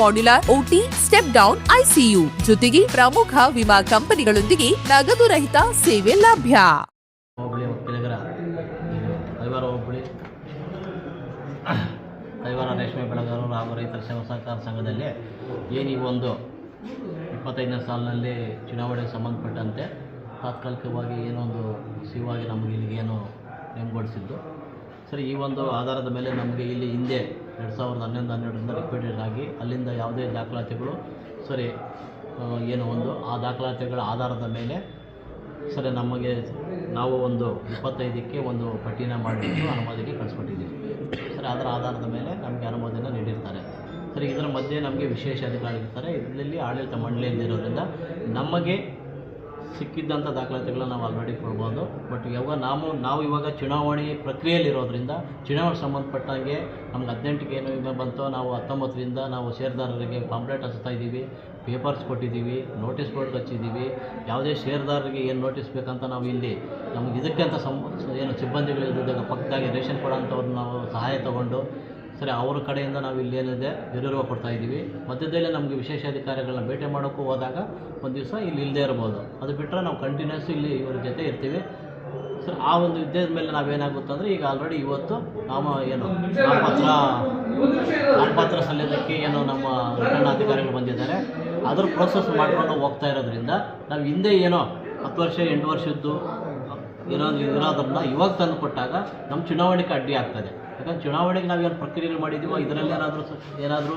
modular OT step down ICU ಜೊತೆಗೆ ಪ್ರಮುಖ ವಿಮಾ ಕಂಪನಿಗಳೊಂದಿಗೆ ನಗದು ರಹಿತ ಸೇವೆ ಲಭ್ಯ. ಹೋಬಳಿ ಕೈವಾರ ರೇಷ್ಮೆ ಬೆಳೆಗಾರರು ಹಾಗೂ ರೈತರ ಸೇವಾ ಸಹಕಾರ ಸಂಘದಲ್ಲಿ ಏನು ಈ ಒಂದು ಇಪ್ಪತ್ತೈದನೇ ಸಾಲಿನಲ್ಲಿ ಚುನಾವಣೆಗೆ ಸಂಬಂಧಪಟ್ಟಂತೆ ತಾತ್ಕಾಲಿಕವಾಗಿ ಏನೋ ಒಂದು ಸಿವಾಗಿ ನಮಗೆ ಇಲ್ಲಿಗೆ ಏನು ನೇಮಗೊಳಿಸಿದ್ದು. ಸರಿ, ಈ ಒಂದು ಆಧಾರದ ಮೇಲೆ ನಮಗೆ ಇಲ್ಲಿ ಹಿಂದೆ ಎರಡು ಸಾವಿರದ ಹನ್ನೊಂದು, ಹನ್ನೆರಡರಿಂದ ರಿಪೀಟೆಡ್ ಆಗಿ ಅಲ್ಲಿಂದ ಯಾವುದೇ ದಾಖಲಾತಿಗಳು, ಸರಿ ಏನು ಒಂದು, ಆ ದಾಖಲಾತಿಗಳ ಆಧಾರದ ಮೇಲೆ, ಸರಿ, ನಮಗೆ ನಾವು ಒಂದು ಇಪ್ಪತ್ತೈದಕ್ಕೆ ಒಂದು ಪಟ್ಟಿನ ಮಾಡಿಬಿಟ್ಟು ಅನುಮೋದನೆ ಕಳಿಸ್ಕೊಟ್ಟಿದ್ದೀವಿ. ಸರಿ, ಅದರ ಆಧಾರದ ಮೇಲೆ ನಮಗೆ ಅನುಮೋದನೆ ನೀಡಿರ್ತಾರೆ. ಸರಿ, ಇದರ ಮಧ್ಯೆ ನಮಗೆ ವಿಶೇಷ ಅಧಿಕಾರಿಗಳಿರ್ತಾರೆ ಇದರಲ್ಲಿ ಆಡಳಿತ ಮಂಡಳಿಯಲ್ಲಿರೋದ್ರಿಂದ ನಮಗೆ ಸಿಕ್ಕಿದ್ದಂಥ ದಾಖಲಾತಿಗಳನ್ನ ನಾವು ಆಲ್ರೆಡಿ ಕೊಡ್ಬೋದು. ಬಟ್ ಯಾವಾಗ ನಾವು ನಾವು ಇವಾಗ ಚುನಾವಣೆ ಪ್ರಕ್ರಿಯೆಯಲ್ಲಿರೋದ್ರಿಂದ, ಚುನಾವಣೆ ಸಂಬಂಧಪಟ್ಟಂಗೆ ನಮ್ಗೆ ಹದಿನೆಂಟಕ್ಕೆ ಏನು ವಿಮೆ ಬಂತೋ, ನಾವು ಹತ್ತೊಂಬತ್ತರಿಂದ ನಾವು ಷೇರ್ದಾರರಿಗೆ ಪಾಂಪ್ಲೆಟ್ ಹಚ್ತಾ ಇದ್ದೀವಿ ಪೇಪರ್ಸ್ ಕೊಟ್ಟಿದ್ದೀವಿ ನೋಟಿಸ್ ಬೋರ್ಡ್ ಹಚ್ಚಿದ್ದೀವಿ. ಯಾವುದೇ ಷೇರ್ದಾರರಿಗೆ ಏನು ನೋಟಿಸ್ ಬೇಕಂತ ನಾವು ಇಲ್ಲಿ ನಮ್ಗೆ ಇದಕ್ಕೆ ಅಂತ ಸಂ ಏನು ಸಿಬ್ಬಂದಿಗಳಿದ್ದಾಗ ಪಕ್ಕದಾಗಿ ರೇಷನ್ ಕೊಡೋಂಥವ್ರನ್ನ ನಾವು ಸಹಾಯ ತಗೊಂಡು ಸರಿ, ಅವರ ಕಡೆಯಿಂದ ನಾವು ಇಲ್ಲಿ ಏನಿದೆ ಗೌರವ ಕೊಡ್ತಾ ಇದ್ದೀವಿ. ಮಧ್ಯದಲ್ಲೇ ನಮಗೆ ವಿಶೇಷ ಅಧಿಕಾರಿಗಳನ್ನ ಭೇಟಿ ಮಾಡೋಕ್ಕೂ ಹೋದಾಗ ಒಂದು ದಿವಸ ಇಲ್ಲಿ ಇಲ್ಲದೆ ಇರ್ಬೋದು. ಅದು ಬಿಟ್ಟರೆ ನಾವು ಕಂಟಿನ್ಯೂಸ್ ಇಲ್ಲಿ ಇವ್ರ ಜೊತೆ ಇರ್ತೀವಿ. ಸರ್, ಆ ಒಂದು ಯುದ್ಧದ ಮೇಲೆ ನಾವೇನಾಗುತ್ತೆ ಅಂದರೆ ಈಗ ಆಲ್ರೆಡಿ ಇವತ್ತು ನಾವು ಏನು, ನಾಮಪತ್ರ ನಾಮಪತ್ರ ಸಲ್ಲಿಸೋದಕ್ಕೆ ಏನು ನಮ್ಮ ರಿಟರ್ನ್ ಅಧಿಕಾರಿಗಳು ಬಂದಿದ್ದಾರೆ. ಅದ್ರ ಪ್ರೊಸೆಸ್ ಮಾಡ್ಕೊಂಡು ಹೋಗ್ತಾ ಇರೋದ್ರಿಂದ ನಾವು ಹಿಂದೆ ಏನೋ ಹತ್ತು ವರ್ಷ, ಎಂಟು ವರ್ಷದ್ದು ಏನೋ ಇರೋದನ್ನ ಇವಾಗ ತಂದು ಕೊಟ್ಟಾಗ ನಮ್ಮ ಚುನಾವಣೆಗೆ ಅಡ್ಡಿ ಆಗ್ತದೆ. ಯಾಕಂದ್ರೆ ಚುನಾವಣೆಗೆ ನಾವು ಏನು ಪ್ರಕ್ರಿಯೆಗಳು ಮಾಡಿದ್ದೀವೋ ಇದರಲ್ಲಿ ಏನಾದರೂ ಏನಾದರೂ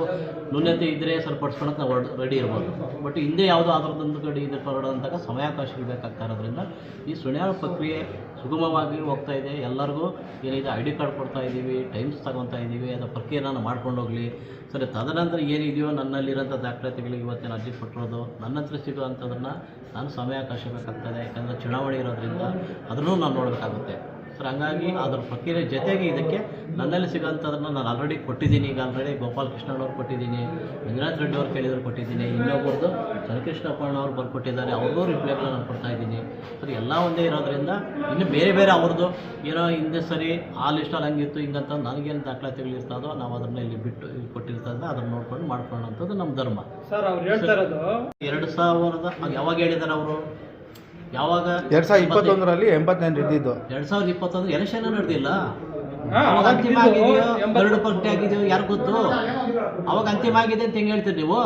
ನ್ಯೂನ್ಯತೆ ಇದ್ದರೆ ಸರಿಪಡಿಸ್ಕೊಳಕ್ಕೆ ನಾವು ರೆಡಿ ಇರ್ಬೋದು. ಬಟ್ ಹಿಂದೆ ಯಾವುದೋ ಅದರದೊಂದು ಕಡೆ ಇದು ಹೊರಡೋಂತಾಗ ಸಮಯಾವಕಾಶಗಳು ಬೇಕಾಗ್ತಾ ಇರೋದ್ರಿಂದ ಈ ಸುಳ್ಯಾಳ ಪ್ರಕ್ರಿಯೆ ಸುಗಮವಾಗಿ ಹೋಗ್ತಾ ಇದೆ. ಎಲ್ಲರಿಗೂ ಏನಿದೆ ಐ ಡಿ ಕಾರ್ಡ್ ಕೊಡ್ತಾ ಇದ್ದೀವಿ ಟೈಮ್ಸ್ ತಗೊತಾ ಇದ್ದೀವಿ ಅದರ ಪ್ರಕ್ರಿಯೆನ ಮಾಡ್ಕೊಂಡು ಹೋಗಲಿ. ಸರಿ, ತದನಂತರ ಏನಿದೆಯೋ ನನ್ನಲ್ಲಿರೋಂಥ ದಾಖಲಾತಿಗಳಿಗೆ ಇವತ್ತಿನ ಅರ್ಜಿ ಕೊಟ್ಟಿರೋದು ನನ್ನ ಹತ್ರ ಸಿಗುವಂಥದ್ದನ್ನು ನಾನು ಸಮಯಾವಕಾಶ ಬೇಕಾಗ್ತದೆ. ಯಾಕಂದರೆ ಚುನಾವಣೆ ಇರೋದ್ರಿಂದ ಅದನ್ನು ನಾನು ನೋಡಬೇಕಾಗುತ್ತೆ. ಸರ್ ಹಂಗಾಗಿ ಅದ್ರ ಪ್ರಕ್ರಿಯೆ ಜೊತೆಗೆ ಇದಕ್ಕೆ ನನ್ನಲ್ಲಿ ಸಿಗೋಂಥದನ್ನ ನಾನು ಆಲ್ರೆಡಿ ಕೊಟ್ಟಿದ್ದೀನಿ. ಈಗ ಆಲ್ರೆಡಿ ಗೋಪಾಲ್ ಕೃಷ್ಣನವ್ರು ಕೊಟ್ಟಿದ್ದೀನಿ ಮಂಜುನಾಥ್ ರೆಡ್ಡಿ ಅವ್ರು ಕೇಳಿದ್ರು ಕೊಟ್ಟಿದ್ದೀನಿ ಇನ್ನೊಬ್ಬರದು ಚನ್ನಕೃಷ್ಣಪ್ಪಣ್ಣ ಅವ್ರು ಬರ್ಕೊಟ್ಟಿದ್ದಾರೆ ಅವ್ರಿಗೂ ರಿಪ್ಲೈಗಳು ನಾನು ಕೊಡ್ತಾ ಇದ್ದೀನಿ. ಸರ್ ಎಲ್ಲ ಒಂದೇ ಇರೋದ್ರಿಂದ ಇನ್ನು ಬೇರೆ ಬೇರೆ ಅವ್ರದ್ದು ಏನೋ ಹಿಂದೆ ಸರಿ ಆ ಲಿಸ್ಟಲ್ಲಿ ಹಂಗಿತ್ತು ಹಿಂಗಂತ ನನಗೇನು ದಾಖಲಾತಿಗಳು ಇರ್ತದೋ ನಾವು ಅದನ್ನ ಇಲ್ಲಿ ಬಿಟ್ಟು ಇಲ್ಲಿ ಕೊಟ್ಟಿರ್ತದೆ ಅದನ್ನು ನೋಡ್ಕೊಂಡು ಮಾಡ್ಕೊಳ್ಳೋಂಥದ್ದು ನಮ್ಮ ಧರ್ಮ. ಸರ್ ಅವ್ರು ಹೇಳ್ತಾ ಇರೋದು ಎರಡು ಸಾವಿರದ ಯಾವಾಗ ಹೇಳಿದ್ದಾರೆ ಅವರು? ಯಾವಾಗ? ಎರಡ್ ಸಾವಿರದ ಇಪ್ಪತ್ತೊಂದರಲ್ಲಿ ಎಂಬತ್ತೆಂಟು ಇದ್ದಿದ್ದು ಎರಡ್ ಸಾವಿರದ ಇಪ್ಪತ್ತೊಂದು ಎಲೆಕ್ಷನ್ ನಡೆದಿಲ್ಲ. ಹಾ, ಅವಾಗ ಅಂತಿಮ ಆಗಿದೆಯೋ ಎರಡು ಪಟ್ಟಿ ಆಗಿದೆಯೋ ಯಾರು ಗೊತ್ತು? ಅವಾಗ ಅಂತಿಮ ಆಗಿದೆ ಅಂತ ಹೆಂಗೆ ಹೇಳ್ತೀರಿ ನೀವು?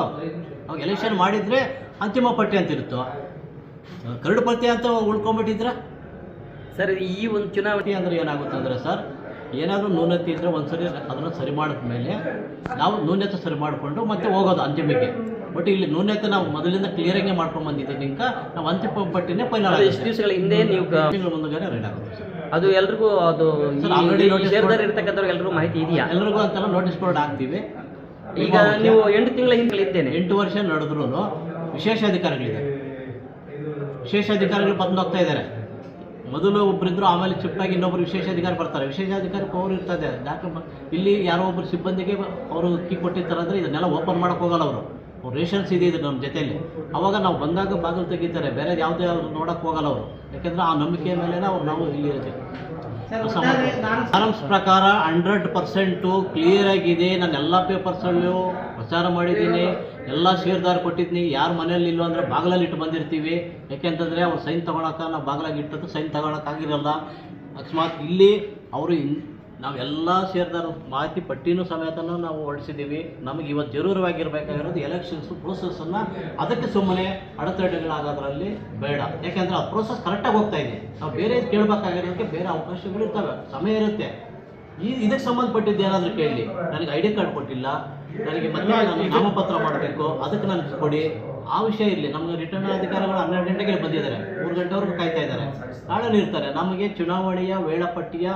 ಅವಾಗ ಎಲೆಕ್ಷನ್ ಮಾಡಿದ್ರೆ ಅಂತಿಮ ಪಟ್ಟಿ ಅಂತ ಇರುತ್ತೆ? ಕರಡು ಪಟ್ಟಿ ಅಂತ ಉಳ್ಕೊಂಡ್ಬಿಟ್ಟಿದ್ರ? ಸರ್ ಈ ಒಂದು ಚುನಾವಣೆ ಅಂದ್ರೆ ಏನಾಗುತ್ತೆ ಅಂದ್ರೆ ಸರ್ ಏನಾದರೂ ನ್ಯೂನತೆ ಇದ್ದರೆ ಒಂದ್ಸರಿ ಅದನ್ನು ಸರಿ ಮಾಡಿದ್ಮೇಲೆ ನಾವು ನ್ಯೂನತೆ ಸರಿ ಮಾಡಿಕೊಂಡು ಮತ್ತೆ ಹೋಗೋದು ಅಂತಿಮಕ್ಕೆ. ಬಟ್ ಇಲ್ಲಿ ನ್ಯೂನತೆ ನಾವು ಮೊದಲಿಂದ ಕ್ಲಿಯರಿಂಗೇ ಮಾಡ್ಕೊಂಡು ಬಂದಿದ್ದೆ ಈಗ ನಾವು ಅಂತಿಮ ಪಟ್ಟಿನೇ ಫೈನಲ್ ಎಷ್ಟು ದಿವಸಗಳ ಹಿಂದೆ ನೀವು ತಿಂಗಳ ಮುಂದೆಗಾನೆ ರೆಡಿ ಆಗುತ್ತೆ. ಅದು ಎಲ್ರಿಗೂ ಅದು ಇರ್ತಕ್ಕಂಥವ್ರು ಎಲ್ರಿಗೂ ಮಾಹಿತಿ ಇದೆಯಾ? ಎಲ್ರಿಗೂ ಅಂತೆಲ್ಲ ನೋಟಿಸ್ ಬೋರ್ಡ್ ಹಾಕ್ತೀವಿ. ಈಗ ನೀವು ಎಂಟು ತಿಂಗಳ ಹಿಂದೆ ಇದ್ದೇನೆ. ಎಂಟು ವರ್ಷ ನಡೆದ್ರು ವಿಶೇಷ ಅಧಿಕಾರಿಗಳಿದೆ ವಿಶೇಷ ಅಧಿಕಾರಿಗಳು ಬಂದು ಹೋಗ್ತಾ ಇದ್ದಾರೆ. ಮೊದಲು ಒಬ್ಬರಿದ್ರು ಆಮೇಲೆ ಚಿಪ್ಪಾಗಿ ಇನ್ನೊಬ್ರು ವಿಶೇಷ ಅಧಿಕಾರಿ ಬರ್ತಾರೆ. ವಿಶೇಷ ಅಧಿಕಾರಿ ಪವರ್ ಇರ್ತದೆ. ಡಾಕ್ಟರ್ ಇಲ್ಲಿ ಯಾರೋ ಒಬ್ಬರು ಸಿಬ್ಬಂದಿಗೆ ಅವರು ಕೀ ಕೊಟ್ಟಿರ್ತಾರೆ ಅಂದರೆ ಇದನ್ನೆಲ್ಲ ಓಪನ್ ಮಾಡಕ್ ಹೋಗಲ್ಲ ಅವ್ರು. ರೇಷನ್ಸ್ ಇದೆ ಇದು ನಮ್ಮ ಜೊತೆಯಲ್ಲಿ. ಅವಾಗ ನಾವು ಬಂದಾಗ ಬಾಗಿಲು ತೆಗಿತಾರೆ ಬೇರೆ ಯಾವುದೇ ಅವ್ರು ನೋಡಕ್ಕೆ ಹೋಗಲ್ಲ ಅವರು. ಯಾಕೆಂದ್ರೆ ಆ ನಂಬಿಕೆ ಮೇಲೆ ಅವ್ರು ನಾವು ಇಲ್ಲಿ ಇರ್ತೀವಿ ಫಾರಮ್ಸ್ ಪ್ರಕಾರ ಹಂಡ್ರೆಡ್ ಪರ್ಸೆಂಟು ಕ್ಲಿಯರ್ ಆಗಿದೆ ನಾನು ಎಲ್ಲ ಪೇಪರ್ಸಲ್ಲೂ ಪ್ರಚಾರ ಮಾಡಿದ್ದೀನಿ ಎಲ್ಲ ಷೇರ್ದಾರ್ ಕೊಟ್ಟಿದ್ದೀನಿ ಯಾರ ಮನೇಲಿ ಇಲ್ಲೋ ಅಂದರೆ ಬಾಗಿಲಲ್ಲಿ ಇಟ್ಟು ಬಂದಿರ್ತೀವಿ. ಯಾಕೆಂತಂದರೆ ಅವ್ರು ಸೈನ್ ತೊಗೊಳಕ್ಕೆ ನಾವು ಬಾಗಿಲಾಗಿ ಇಟ್ಟದ್ದು ಸೈನ್ ತೊಗೊಳಕ್ಕಾಗಿರಲ್ಲ ಅಕಸ್ಮಾತ್ ಇಲ್ಲಿ ಅವರು ಇನ್ ನಾವೆಲ್ಲ ಸೇರಿದಾರ ಮಾಹಿತಿ ಪಟ್ಟಿನೂ ಸಮೇತನೂ ನಾವು ಹೊರಡಿಸಿದ್ದೀವಿ. ನಮಗೆ ಇವತ್ತು ಜರೂರವಾಗಿರ್ಬೇಕಾಗಿರೋದು ಎಲೆಕ್ಷನ್ಸ್ ಪ್ರೋಸೆಸ್ಸನ್ನು ಅದಕ್ಕೆ ಸುಮ್ಮನೆ ಅಡೆತಡೆಗಳಾಗೋದ್ರಲ್ಲಿ ಬೇಡ. ಯಾಕೆಂದ್ರೆ ಆ ಪ್ರೋಸೆಸ್ ಕರೆಕ್ಟಾಗಿ ಹೋಗ್ತಾ ಇದೆ. ನಾವು ಬೇರೆ ಕೇಳಬೇಕಾಗಿರೋದಕ್ಕೆ ಬೇರೆ ಅವಕಾಶಗಳು ಇರ್ತವೆ. ಸಮಯ ಇರುತ್ತೆ. ಈ ಇದಕ್ಕೆ ಸಂಬಂಧಪಟ್ಟಿದ್ದು ಏನಾದರೂ ಕೇಳಿ. ನನಗೆ ಐ ಡಿ ಕಾರ್ಡ್ ಕೊಟ್ಟಿಲ್ಲ. ನನಗೆ ಮತ್ತೆ ನಾನು ನಾಮಪತ್ರ ಮಾಡಬೇಕು. ಅದಕ್ಕೆ ನನಗೆ ಕೊಡಿ. ಆ ವಿಷಯ ಇರಲಿ. ನಮಗೆ ರಿಟರ್ನ್ ಅಧಿಕಾರಿಗಳು ಹನ್ನೆರಡು ಗಂಟೆಗೆ ಬಂದಿದ್ದಾರೆ. ಮೂರು ಗಂಟೆವರೆಗೂ ಕಾಯ್ತಾ ಇದ್ದಾರೆ. ನಾಳೆ ಇರ್ತಾರೆ. ನಮಗೆ ಚುನಾವಣೆಯ ವೇಳಾಪಟ್ಟಿಯ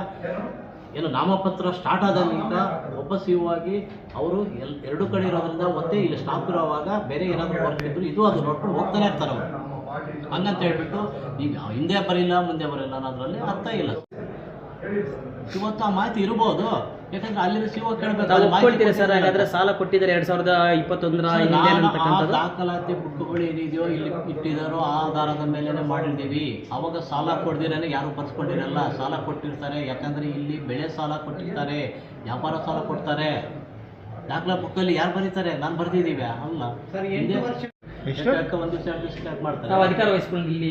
ಏನು ನಾಮಪತ್ರ ಸ್ಟಾರ್ಟ್ ನಂತರ ಒಬ್ಬ ಸಿ ಆಗಿ ಅವರು ಎಲ್, ಎರಡು ಕಡೆ ಇರೋದ್ರಿಂದ ಒಂದೇ ಇಲ್ಲಿ ಸ್ಟಾಪ್ ಇರೋವಾಗ ಬೇರೆ ಏನಾದರೂ ವರ್ಕ್ ಇದ್ರು ಇದು ಅದು ನೋಡ್ಕೊಂಡು ಹೋಗ್ತಾನೆ ಇರ್ತಾರೆ ಅವರು. ಹಂಗಂತ ಹೇಳ್ಬಿಟ್ಟು ಈಗ ಹಿಂದೆ ಬರಿಲ್ಲ, ಮುಂದೆ ಬರಿಲ್ಲ ಅನ್ನೋದ್ರಲ್ಲಿ ಅರ್ಥ ಇಲ್ಲ. ಇವತ್ತು ಆ ಮಾಹಿತಿ ಇರಬಹುದು ಯಾಕಂದ್ರೆ ಅಲ್ಲಿಂದ ಶಿವ ಕೇಳಬೇಕು ಸರ್? ಹಾಗಾದ್ರೆ ಸಾಲ ಕೊಟ್ಟಿದ್ದಾರೆ ಎರಡ್ ಸಾವಿರದ ಇಪ್ಪತ್ತೊಂದರ ದಾಖಲಾತಿ ಬುಕ್ಗಳು ಏನಿದೆಯೋ ಇಲ್ಲಿ ಇಟ್ಟಿದಾರೋ ಆ ಆಧಾರದ ಮೇಲೆನೆ ಮಾಡಿದ್ದೀವಿ. ಅವಾಗ ಸಾಲ ಕೊಡ್ದಿರೇನೆ ಯಾರು ಬರ್ಸ್ಕೊಂಡಿರಲ್ಲ. ಸಾಲ ಕೊಟ್ಟಿರ್ತಾರೆ. ಯಾಕಂದ್ರೆ ಇಲ್ಲಿ ಬೆಳೆ ಸಾಲ ಕೊಟ್ಟಿರ್ತಾರೆ. ವ್ಯಾಪಾರ ಸಾಲ ಕೊಡ್ತಾರೆ. ದಾಖಲಾ ಬುಕ್ಕಲ್ಲಿ ಯಾರು ಬರೀತಾರೆ? ನಾನು ಬರ್ದಿದ್ದೀವಿ. ಅಲ್ಲ. ಒಂದು ದಿವಸ ಸ್ಟಾರ್ಟ್ ಮಾಡ್ತಾರೆ? ನಾವು ಅಧಿಕಾರ ವಹಿಸ್ಕೊಂಡು ಇಲ್ಲಿ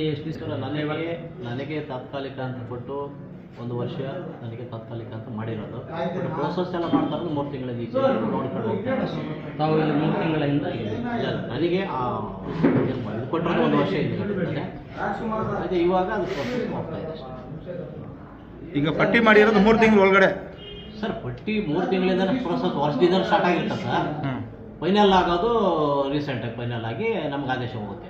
ನನಗೆ ನನಗೆ ತಾತ್ಕಾಲಿಕ ಅಂತ ಕೊಟ್ಟು ಒಂದು ವರ್ಷ ನನಗೆ ತಾತ್ಕಾಲಿಕ ಅಂತ ಮಾಡಿರೋದು. ಪ್ರೋಸೆಸ್ ಎಲ್ಲ ಮಾಡ್ತಾ ಇರೋದು ಮೂರು ತಿಂಗಳಿಂದ ಈಚೆ ನೋಡ್ಕೊಂಡು ಹೋಗ್ತಾರೆ ತಾವು ಇಲ್ಲಿ ಮೂರು ತಿಂಗಳ ಹಿಂದೆ ಇಲ್ಲ, ನನಗೆ ಇದು ಕೊಟ್ಟಿರೋದು ಒಂದು ವರ್ಷ ಇದೆ ಅದೇ ಇವಾಗ ಅದು ಪ್ರೋಸೆಸ್ ಹೋಗ್ತಾ ಇದೆ ಈಗ ಪಟ್ಟಿ ಮಾಡಿರೋದು ಮೂರು ತಿಂಗಳ ಒಳಗಡೆ. ಸರ್ ಪಟ್ಟಿ ಮೂರು ತಿಂಗಳಿಂದ ಪ್ರೋಸೆಸ್ ವರ್ಷದಿಂದ ಸ್ಟಾರ್ಟ್ ಆಗಿರ್ತದೆ ಸರ್. ಫೈನಲ್ ಆಗೋದು ರೀಸೆಂಟಾಗಿ ಫೈನಲ್ ಆಗಿ ನಮ್ಗೆ ಆದೇಶ ಹೋಗುತ್ತೆ.